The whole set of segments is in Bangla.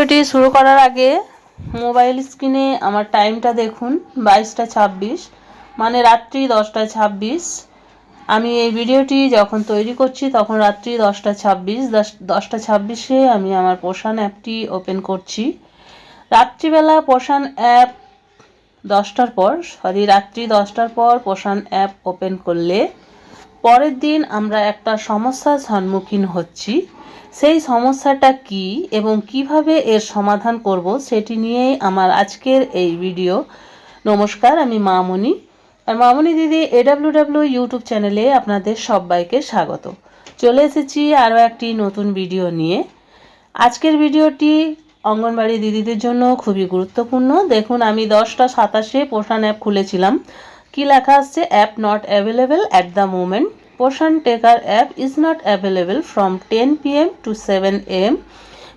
ভিডিওটি শুরু করার আগে মোবাইল স্ক্রিনে আমার টাইমটা দেখুন, বাইশটা ছাব্বিশ মানে রাত্রি দশটা ছাব্বিশ। আমি এই ভিডিওটি যখন তৈরি করছি তখন রাত্রি দশটা ছাব্বিশ, দশ, দশটা ছাব্বিশে আমি আমার পোষণ অ্যাপটি ওপেন করছি। রাত্রিবেলা পোষণ অ্যাপ দশটার পর, সরি, রাত্রি দশটার পর পোষণ অ্যাপ ওপেন করলে পরের দিন আমরা একটা সমস্যার সম্মুখীন হচ্ছি। সেই সমস্যাটা কি এবং কীভাবে এর সমাধান করব সেটি নিয়েই আমার আজকের এই ভিডিও। নমস্কার, আমি মামনি। আর মামনি দিদি এডাব্লিউ ডাব্লিউ ইউটিউব চ্যানেলে আপনাদের সবাইকে স্বাগত। চলে এসেছি আরও একটি নতুন ভিডিও নিয়ে। আজকের ভিডিওটি অঙ্গনবাড়ি দিদিদের জন্য খুবই গুরুত্বপূর্ণ। দেখুন, আমি দশটা সাতাশে পোষণ অ্যাপ খুলেছিলাম। কি লেখা আসছে? App not available at the moment. Poshan tracker app is not available from ten PM to seven AM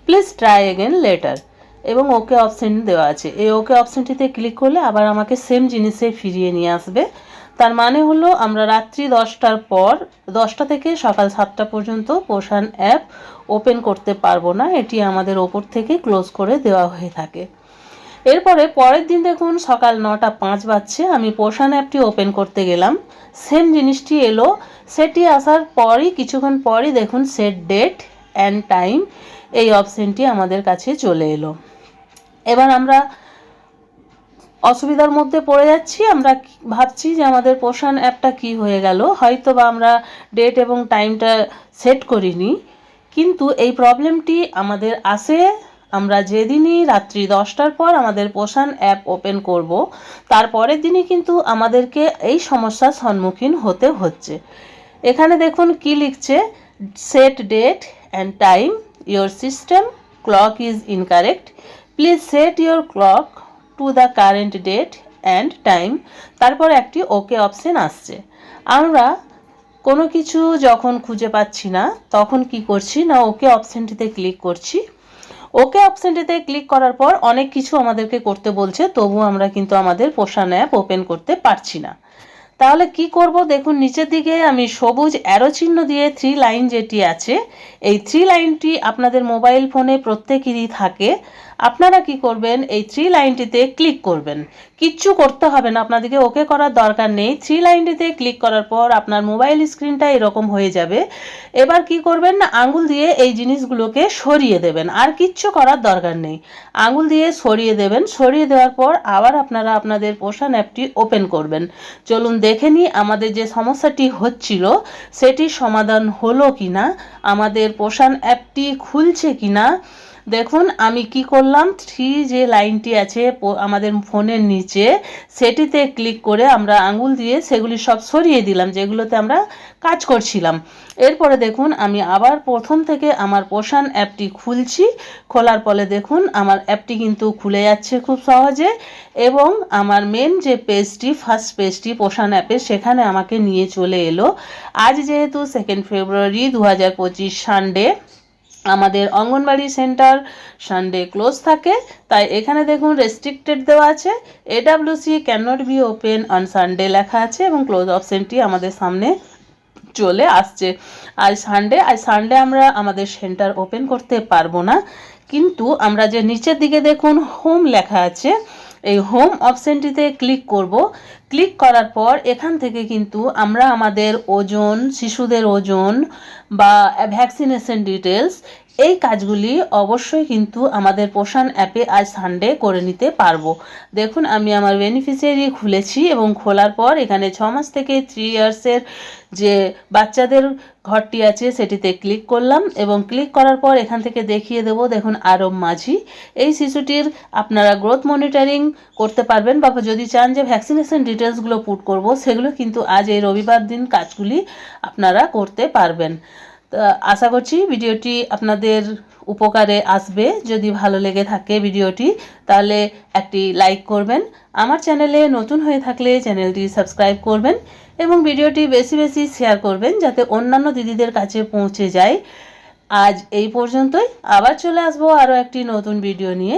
please try again later এবং ওকে অপশন দেওয়া আছে। এই ওকে অপশনটিতে ক্লিক করলে আবার আমাকে সেম জিনিসে ফিরিয়ে নিয়ে আসবে। তার মানে হলো আমরা রাত্রি দশটার পর দশটা থেকে সকাল সাতটা পর্যন্ত পোষণ অ্যাপ ওপেন করতে পারব না। এটি আমাদের ওপর থেকে ক্লোজ করে দেওয়া হয়ে থাকে। এরপরে পরের দিন দেখুন সকাল নটা পাঁচ বাজছে, আমি পোষণ অ্যাপটি ওপেন করতে গেলাম। সেম জিনিসটি এলো। সেটি আসার পরই, কিছুক্ষণ পরই দেখুন সেট ডেট অ্যান্ড টাইম এই অপশানটি আমাদের কাছে চলে এলো। এবার আমরা অসুবিধার মধ্যে পড়ে যাচ্ছি। আমরা ভাবছি যে আমাদের পোষণ অ্যাপটা কি হয়ে গেল। হয়তো বা আমরা ডেট এবং টাইমটা সেট করিনি। কিন্তু এই প্রবলেমটি আমাদের আসে আমরা যেদিনই রাত্রি দশটার পর আমাদের পোষণ অ্যাপ ওপেন করব তারপরের দিনই কিন্তু আমাদেরকে এই সমস্যার সম্মুখীন হতে হচ্ছে। এখানে দেখুন কি লিখছে set date and time your system clock is incorrect please set your clock to the current date and time তারপর একটি ওকে অপশন আসছে। আমরা কোনো কিছু যখন খুঁজে পাচ্ছি না, তখন কি করছি? না ওকে অপশানটিতে ক্লিক করছি। ওকে অপশনটিতে ক্লিক করার পর অনেক কিছু আমাদেরকে করতে বলছে, তবু আমরা কিন্তু আমাদের পোষণ অ্যাপ ওপেন করতে পারছি না। তাহলে কি করব? দেখুন, নিচের দিকে আমি সবুজ অ্যারো চিহ্ন দিয়ে থ্রি লাইন যেটি আছে, এই থ্রি লাইনটি আপনাদের মোবাইল ফোনে প্রত্যেকেরই থাকে। আপনারা কি করবেন? এই থ্রি লাইনটিতে ক্লিক করবেন। কিচ্ছু করতে হবে না, আপনাদেরকে ওকে করার দরকার নেই। থ্রি লাইনটিতে ক্লিক করার পর আপনার মোবাইল স্ক্রিনটা এরকম হয়ে যাবে। এবার কি করবেন? না আঙুল দিয়ে এই জিনিসগুলোকে সরিয়ে দেবেন। আর কিচ্ছু করার দরকার নেই। আঙুল দিয়ে সরিয়ে দেবেন। সরিয়ে দেওয়ার পর আবার আপনারা আপনাদের পোষণ অ্যাপটি ওপেন করবেন। চলুন দেখে নিই আমাদের যে সমস্যাটি হচ্ছিল, সেটির সমাধান হলো কি না আমাদের পোষণ অ্যাপটি খুলছে কি না দেখুন, আমি কি করলাম? থ্রি যে লাইনটি আছে আমাদের ফোনের নিচে, সেটিতে ক্লিক করে আমরা আঙুল দিয়ে সেগুলি সব সরিয়ে দিলাম, যেগুলোতে আমরা কাজ করছিলাম। এরপরে দেখুন, আমি আবার প্রথম থেকে আমার পোষণ অ্যাপটি খুলছি। খোলার পরে দেখুন, আমার অ্যাপটি কিন্তু খুলে যাচ্ছে খুব সহজে এবং আমার মেন যে পেজটি ফার্স্ট পেজটি পোষণ অ্যাপে সেখানে আমাকে নিয়ে চলে এলো। আজ যেহেতু সেকেন্ড ফেব্রুয়ারি দু হাজার পঁচিশ সানডে আমাদের অঙ্গনবাড়ি সেন্টার সানডে ক্লোজ থাকে, তাই এখানে দেখুন রেস্ট্রিক্টেড দেওয়া আছে। AWC can not be open on Sunday লেখা আছে এবং ক্লোজ অপশনটি আমাদের সামনে চলে আসছে। আজ সানডে আজ সানডে আমরা আমাদের সেন্টার ওপেন করতে পারব না। কিন্তু আমরা যে নিচের দিকে দেখুন হোম লেখা আছে, এই হোম অপশনটিতে ক্লিক করব। ক্লিক করার পর এখান থেকে কিন্তু আমরা আমাদের ওজন, শিশুদের ওজন বা ভ্যাকসিনেশন ডিটেলস এই কাজগুলি অবশ্যই কিন্তু আমাদের পোষণ অ্যাপে আজ সানডে করে নিতে পারব। দেখুন, আমি আমার বেনিফিশিয়ারি খুলেছি এবং খোলার পর এখানে ছ মাস থেকে থ্রি ইয়ার্সের যে বাচ্চাদের ঘরটি আছে সেটিতে ক্লিক করলাম এবং ক্লিক করার পর এখান থেকে দেখিয়ে দেব, দেখুন আরব মাঝি। এই শিশুটির আপনারা গ্রোথ মনিটরিং করতে পারবেন বা যদি চান যে ভ্যাকসিনেশন ডিটেলসগুলো পুট করব, সেগুলো কিন্তু আজ এই রবিবার দিন কাজগুলি আপনারা করতে পারবেন। আশা করছি ভিডিওটি আপনাদের উপকারে আসবে। যদি ভালো লেগে থাকে ভিডিওটি, তাহলে একটি লাইক করবেন। আমার চ্যানেলে নতুন হয়ে থাকলে চ্যানেলটি সাবস্ক্রাইব করবেন এবং ভিডিওটি বেশি বেশি শেয়ার করবেন যাতে অন্যান্য দিদিদের কাছে পৌঁছে যায়। আজ এই পর্যন্তই। আবার চলে আসব আরও একটি নতুন ভিডিও নিয়ে।